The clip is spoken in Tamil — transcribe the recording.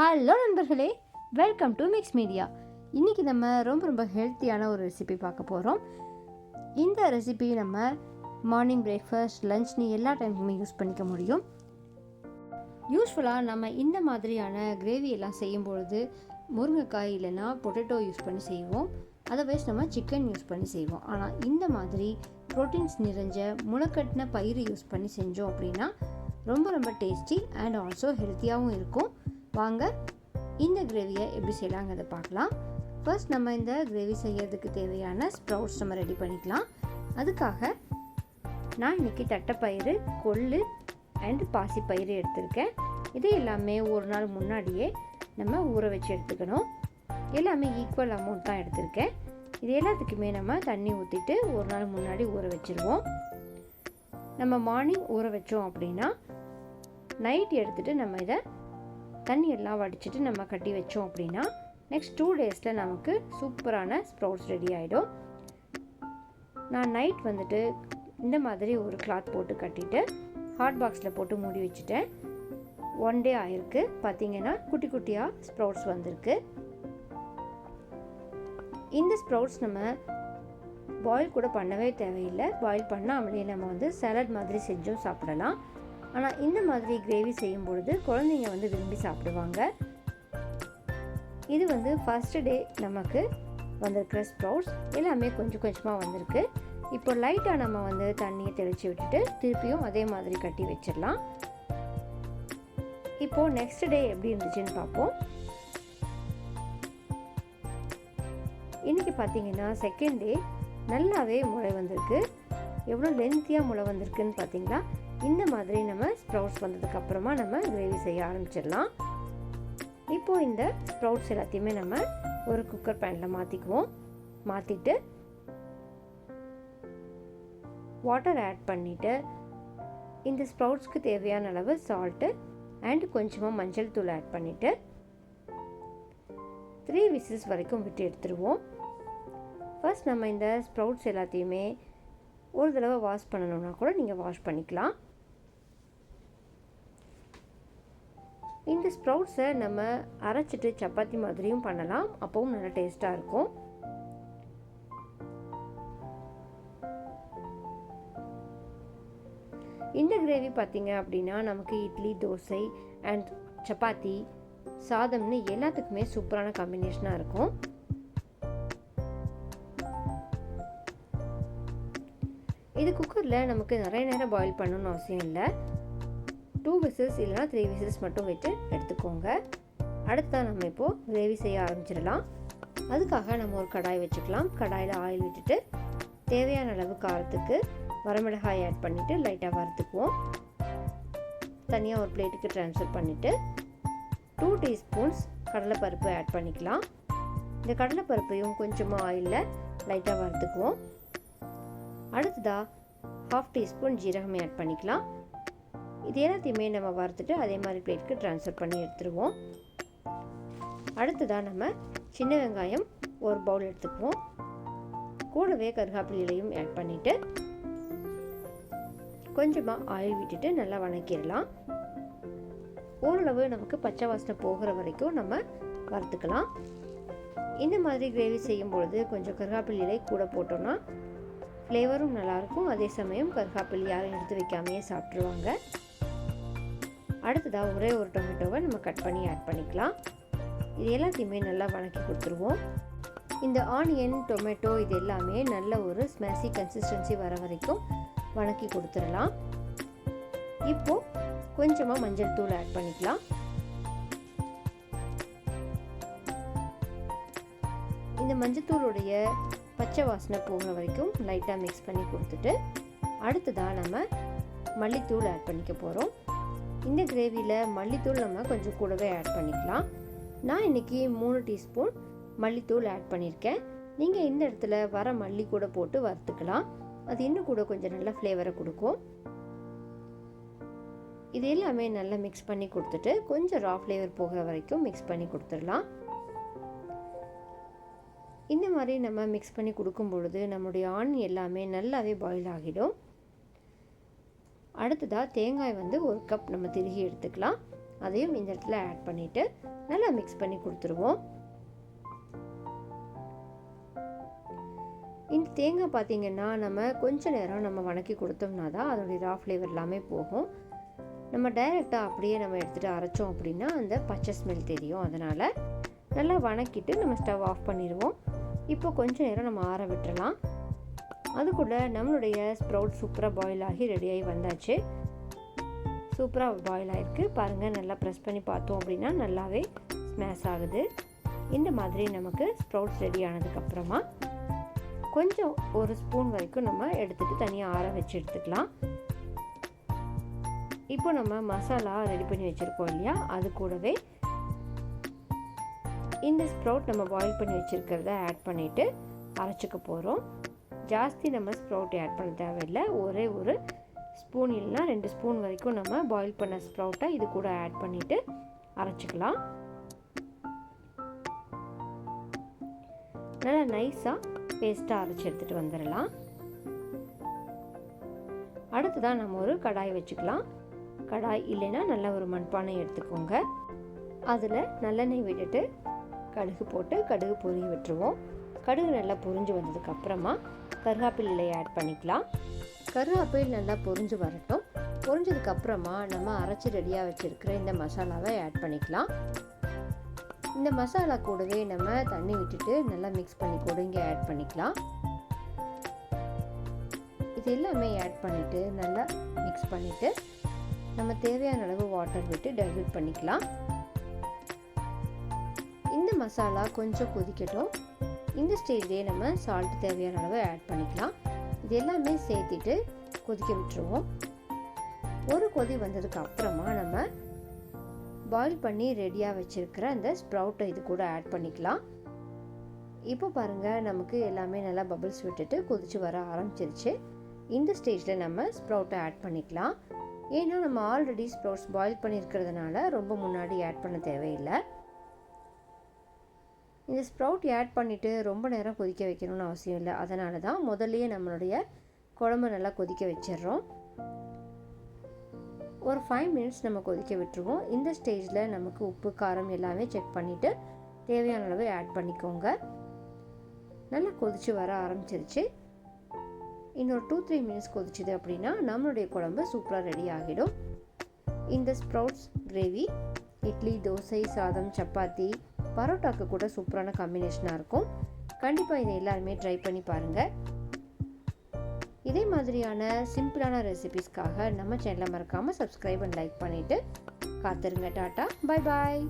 ஹலோ நண்பர்களே வெல்கம் டு மிக்ஸ் மீடியா. இன்றைக்கி நம்ம ரொம்ப ரொம்ப ஹெல்த்தியான ஒரு ரெசிபி பார்க்க போகிறோம் இந்த ரெசிபி நம்ம மார்னிங் பிரேக்ஃபாஸ்ட் லஞ்ச்னு எல்லா டைமுமே யூஸ் பண்ணிக்க முடியும். யூஸ்ஃபுல்லாக நம்ம இந்த மாதிரியான கிரேவி எல்லாம் செய்யும் பொழுது முருங்கைக்காய் இல்லைன்னா பொட்டேட்டோ யூஸ் பண்ணி செய்வோம். அதர்வைஸ் நம்ம சிக்கன் யூஸ் பண்ணி செய்வோம். ஆனால் இந்த மாதிரி ப்ரோட்டீன்ஸ் நிறைஞ்ச முளைக்கட்டின பயிறு யூஸ் பண்ணி செஞ்சோம் அப்படின்னா ரொம்ப ரொம்ப டேஸ்டி அண்ட் ஆல்சோ ஹெல்த்தியாகவும் இருக்கும். வாங்க. இந்த கிரேவியை எப்படி செய்யலாங்கிறத பார்க்கலாம். ஃபர்ஸ்ட் நம்ம இந்த கிரேவி செய்யறதுக்கு தேவையான ஸ்ப்ரவுட்ஸ் நம்ம ரெடி பண்ணிக்கலாம். அதுக்காக நான் இன்றைக்கி தட்டைப்பயிறு கொள்ளு அண்ட் பாசிப்பயிறு எடுத்திருக்கேன். இது எல்லாமே ஒரு நாள் முன்னாடியே நம்ம ஊற வச்சு எடுத்துக்கணும். எல்லாமே ஈக்குவல் அமௌண்ட் தான் எடுத்திருக்கேன். இது எல்லாத்துக்குமே நம்ம தண்ணி ஊற்றிட்டு ஒரு நாள் முன்னாடி ஊற வச்சுருவோம். நம்ம மார்னிங் ஊற வச்சோம் அப்படின்னா நைட் எடுத்துகிட்டு நம்ம இதை தண்ணி எல்லாம் வடிச்சிட்டு நம்ம கட்டி வச்சோம் அப்படின்னா நெக்ஸ்ட் டூ டேஸில் நமக்கு சூப்பரான ஸ்ப்ரவுட்ஸ் ரெடி ஆகிடும் நான் நைட் வந்துட்டு இந்த மாதிரி ஒரு கிளாத் போட்டு கட்டிட்டு ஹாட் பாக்ஸில் போட்டு மூடி வச்சுட்டேன். ஒன் டே ஆயிருக்கு. பார்த்தீங்கன்னா குட்டி குட்டியாக ஸ்ப்ரவுட்ஸ் வந்திருக்கு. இந்த ஸ்ப்ரவுட்ஸ் நம்ம பாயில் கூட பண்ணவே தேவையில்லை. பாயில் பண்ணாமலே நம்ம வந்து சலட் மாதிரி செஞ்சும் சாப்பிடலாம். ஆனால் இந்த மாதிரி கிரேவி செய்யும் பொழுது குழந்தைங்க வந்து விரும்பி சாப்பிடுவாங்க. இது வந்து ஃபஸ்ட்டு டே நமக்கு வந்திருக்கிற ஸ்ப்ரவுட்ஸ் எல்லாமே கொஞ்சம் கொஞ்சமாக வந்திருக்கு. இப்போ லைட்டாக நம்ம வந்து தண்ணியை தெளித்து விட்டுட்டு திருப்பியும் அதே மாதிரி கட்டி வச்சிடலாம். இப்போது நெக்ஸ்ட் டே எப்படி இருந்துச்சுன்னு பார்ப்போம். இன்றைக்கி பார்த்தீங்கன்னா செகண்ட் டே நல்லாவே முளை வந்திருக்கு. எவ்வளோ லென்த்தியாக முளை வந்திருக்குன்னு பார்த்தீங்களா? இந்த மாதிரி நம்ம ஸ்ப்ரவுட்ஸ் வந்ததுக்கப்புறமா நம்ம கிரேவி செய்ய ஆரம்பிச்சிடலாம். இப்போது இந்த ஸ்ப்ரவுட்ஸ் எல்லாத்தையுமே நம்ம ஒரு குக்கர் பேனில் மாற்றிக்குவோம் மாற்றிட்டு வாட்டர் ஆட் பண்ணிவிட்டு இந்த ஸ்ப்ரவுட்ஸ்க்கு தேவையான அளவு சால்ட்டு அண்ட் கொஞ்சமாக மஞ்சள் தூள் ஆட் பண்ணிவிட்டு த்ரீ விசில்ஸ் வரைக்கும் விட்டு எடுத்துருவோம். ஃபர்ஸ்ட் நம்ம இந்த ஸ்ப்ரவுட்ஸ் எல்லாத்தையுமே ஒரு தடவை வாஷ் பண்ணணுன்னா கூட நீங்கள் வாஷ் பண்ணிக்கலாம். இந்த ஸ்ப்ரவுட்ஸை நம்ம அரைச்சிட்டு சப்பாத்தி மாதிரியும் பண்ணலாம். அப்போவும் நல்லா டேஸ்ட்டாக இருக்கும். இந்த கிரேவி பார்த்திங்க அப்படின்னா நமக்கு இட்லி தோசை அண்ட் சப்பாத்தி சாதம்னு எல்லாத்துக்குமே சூப்பரான காம்பினேஷனாக இருக்கும். இது குக்கரில் நமக்கு நிறைய நேரம் பாயில் பண்ணணும்னு அவசியம் இல்லை. டூ விசில்ஸ் இல்லைனா த்ரீ விசில்ஸ் மட்டும் வச்சு எடுத்துக்கோங்க. அடுத்ததாக நம்ம இப்போது கிரேவி செய்ய ஆரம்பிச்சிடலாம். அதுக்காக நம்ம ஒரு கடாய் வச்சுக்கலாம். கடாயில் ஆயில் விட்டுட்டு தேவையான அளவு காரத்துக்கு வரமிளகாய் ஆட் பண்ணிவிட்டு லைட்டாக வறுத்துக்குவோம். தனியாக ஒரு பிளேட்டுக்கு ட்ரான்ஸ்ஃபர் பண்ணிவிட்டு டூ டீஸ்பூன்ஸ் கடலைப்பருப்பு ஆட் பண்ணிக்கலாம். இந்த கடலைப்பருப்பையும் கொஞ்சமாக ஆயிலில் லைட்டாக வறுத்துக்குவோம். அடுத்ததாக ஹாஃப் டீஸ்பூன் ஜீரகமே ஆட் பண்ணிக்கலாம். இது எல்லாத்தையுமே நம்ம வறுத்துட்டு அதே மாதிரி பிளேட்க்கு ட்ரான்ஸ்ஃபர் பண்ணி எடுத்துருவோம். அடுத்ததாக நம்ம சின்ன வெங்காயம் ஒரு பவுல் எடுத்துக்குவோம். கூடவே கருகாப்பிலையும் ஆட் பண்ணிவிட்டு கொஞ்சமாக ஆயில் விட்டுட்டு நல்லா வணக்கிடலாம். ஓரளவு நமக்கு பச்சை வாசனை போகிற வரைக்கும் நம்ம வறுத்துக்கலாம். இந்த மாதிரி கிரேவி செய்யும் பொழுது கொஞ்சம் கருகாப்பில் இலை கூட போட்டோம்னா ஃப்ளேவரும் நல்லாயிருக்கும் அதே சமயம் கருகாப்பில் யாரும் எடுத்து வைக்காமையே சாப்பிட்ருவாங்க அடுத்ததாக ஒரே ஒரு டொமேட்டோவை நம்ம கட் பண்ணி ஆட் பண்ணிக்கலாம். இது எல்லாத்தையுமே நல்லா வணக்கி கொடுத்துருவோம். இந்த ஆனியன் டொமேட்டோ இது எல்லாமே நல்ல ஒரு ஸ்மேசி கன்சிஸ்டன்சி வர வரைக்கும் வணக்கி கொடுத்துடலாம். இப்போது கொஞ்சமாக மஞ்சள் தூள் ஆட் பண்ணிக்கலாம். இந்த மஞ்சத்தூளுடைய பச்சை வாசனை போகிற வரைக்கும் லைட்டாக மிக்ஸ் பண்ணி கொடுத்துட்டு அடுத்ததாக நம்ம மல்லித்தூள் ஆட் பண்ணிக்க போகிறோம் இந்த கிரேவியில் மல்லித்தூள் நம்ம கொஞ்சம் கூடவே ஆட் பண்ணிக்கலாம். நான் இன்றைக்கி மூணு டீஸ்பூன் மல்லித்தூள் ஆட் பண்ணியிருக்கேன். நீங்கள் இந்த இடத்துல வர மல்லி கூட போட்டு வறுத்துக்கலாம். அது இன்னும் கூட கொஞ்சம் நல்ல ஃப்ளேவரை கொடுக்கும். இது எல்லாமே நல்லா மிக்ஸ் பண்ணி கொடுத்துட்டு கொஞ்சம் ரா ஃப்ளேவர் போகிற வரைக்கும் மிக்ஸ் பண்ணி கொடுத்துடலாம். இந்த மாதிரி நம்ம மிக்ஸ் பண்ணி கொடுக்கும் பொழுது நம்முடைய ஆண் எல்லாமே நல்லாவே பாயில் ஆகிடும். அடுத்ததாக தேங்காய் வந்து ஒரு கப் நம்ம திருகி எடுத்துக்கலாம். அதையும் இந்த இடத்துல ஆட் பண்ணிவிட்டு நல்லா மிக்ஸ் பண்ணி கொடுத்துருவோம். இந்த தேங்காய் பார்த்திங்கன்னா நம்ம கொஞ்ச நேரம் நம்ம வணக்கி கொடுத்தோம்னா தான் அதோடைய ரா ஃப்ளேவர் எல்லாமே போகும். நம்ம டைரெக்டாக அப்படியே நம்ம எடுத்துகிட்டு அரைச்சோம் அப்படின்னா அந்த பச்சை ஸ்மெல் தெரியும். அதனால் நல்லா வணக்கிட்டு நம்ம ஸ்டவ் ஆஃப் பண்ணிடுவோம். இப்போ கொஞ்ச நேரம் நம்ம ஆற விட்டுறலாம். அதுக்குள்ளே நம்மளுடைய ஸ்ப்ரவுட் சூப்பராக பாயில் ஆகி ரெடியாகி வந்தாச்சு. சூப்பராக பாயில் ஆகிருக்கு பாருங்கள் நல்லா ப்ரெஸ் பண்ணி பார்த்தோம் அப்படின்னா நல்லாவே ஸ்மேஷ் ஆகுது. இந்த மாதிரி நமக்கு ஸ்ப்ரவுட்ஸ் ரெடி ஆனதுக்கப்புறமா கொஞ்சம் ஒரு ஸ்பூன் வரைக்கும் நம்ம எடுத்துகிட்டு தனியாக ஆற வச்சு எடுத்துக்கலாம். இப்போ நம்ம மசாலா ரெடி பண்ணி வச்சுருக்கோம் இல்லையா? அது கூடவே இந்த ஸ்ப்ரவுட் நம்ம பாயில் பண்ணி வச்சுருக்கிறத ஆட் பண்ணிவிட்டு அரைச்சிக்க போகிறோம் ஜாஸ்தி நம்ம ஸ்ப்ரவுட் ஆட் பண்ண தேவையில்லை. ஒரே ஒரு ஸ்பூன் இல்லைனா ரெண்டு ஸ்பூன் வரைக்கும் நம்ம பாயில் பண்ண ஸ்ப்ரவுட்டை இது கூட ஆட் பண்ணிவிட்டு அரைச்சிக்கலாம். நல்லா நைஸாக பேஸ்ட்டாக அரைச்சி எடுத்துகிட்டு வந்துடலாம். அடுத்ததான் நம்ம ஒரு கடாய் வச்சுக்கலாம். கடாய் இல்லைன்னா நல்ல ஒரு மண்பானை எடுத்துக்கோங்க. அதில் நல்லெண்ணெய் விட்டுட்டு கடுகு போட்டு கடுகு பொரிய விட்டுருவோம். கடுகு நல்லா பொரிஞ்சு வந்ததுக்கப்புறமா கருகாப்பில் இலையை ஆட் பண்ணிக்கலாம். கருகாப்பில் நல்லா பொரிஞ்சு வரட்டும். பொரிஞ்சதுக்கப்புறமா நம்ம அரைச்சி ரெடியாக வச்சுருக்கிற இந்த மசாலாவை ஆட் பண்ணிக்கலாம். இந்த மசாலா கூடவே நம்ம தண்ணி விட்டுட்டு நல்லா மிக்ஸ் பண்ணி கூட இங்கே ஆட் பண்ணிக்கலாம். இது எல்லாமே ஆட் பண்ணிவிட்டு நல்லா மிக்ஸ் பண்ணிவிட்டு நம்ம தேவையான அளவு வாட்டர் விட்டு டைல்யூட் பண்ணிக்கலாம். இந்த மசாலா கொஞ்சம் கொதிக்கட்டும். இந்த ஸ்டேஜ்லேயே நம்ம சால்ட் தேவையான அளவு ஆட் பண்ணிக்கலாம். இது எல்லாமே சேர்த்துட்டு கொதிக்க விட்டுருவோம். ஒரு கொதி வந்ததுக்கு அப்புறமா நம்ம பாயில் பண்ணி ரெடியாக வச்சுருக்கிற அந்த ஸ்ப்ரவுட்டை இது கூட ஆட் பண்ணிக்கலாம். இப்போ பாருங்கள் நமக்கு எல்லாமே நல்லா பபிள்ஸ் விட்டுட்டு கொதிச்சு வர ஆரம்பிச்சிருச்சு. இந்த ஸ்டேஜில் நம்ம ஸ்ப்ரவுட்டை ஆட் பண்ணிக்கலாம். ஏன்னா நம்ம ஆல்ரெடி ஸ்ப்ரவுட்ஸ் பாயில் பண்ணியிருக்கிறதுனால ரொம்ப முன்னாடி ஆட் பண்ண தேவையில்லை. இந்த ஸ்ப்ரவுட் ஆட் பண்ணிவிட்டு ரொம்ப நேரம் கொதிக்க வைக்கணும்னு அவசியம் இல்லை. அதனால தான் முதல்லையே நம்மளுடைய குழம்பு நல்லா கொதிக்க வச்சிடுறோம். ஒரு ஃபைவ் மினிட்ஸ் நம்ம கொதிக்க விட்டுருவோம். இந்த ஸ்டேஜில் நமக்கு உப்பு காரம் எல்லாமே செக் பண்ணிவிட்டு தேவையான அளவு ஆட் பண்ணிக்கோங்க. நல்லா கொதித்து வர ஆரம்பிச்சிருச்சு. இன்னொரு டூ த்ரீ மினிட்ஸ் கொதிச்சுது அப்படின்னா நம்மளுடைய குழம்பு சூப்பராக ரெடி ஆகிடும். இந்த ஸ்ப்ரவுட்ஸ் கிரேவி இட்லி தோசை சாதம் சப்பாத்தி பரோட்டாக்கு கூட சூப்பரான காம்பினேஷனாக இருக்கும். கண்டிப்பாக இதை எல்லாருமே ட்ரை பண்ணி பாருங்கள் இதே மாதிரியான சிம்பிளான ரெசிபிஸ்க்காக நம்ம சேனலை மறக்காமல் சப்ஸ்கிரைப் அண்ட் லைக் பண்ணிவிட்டு காத்துருங்க டாட்டா. Bye bye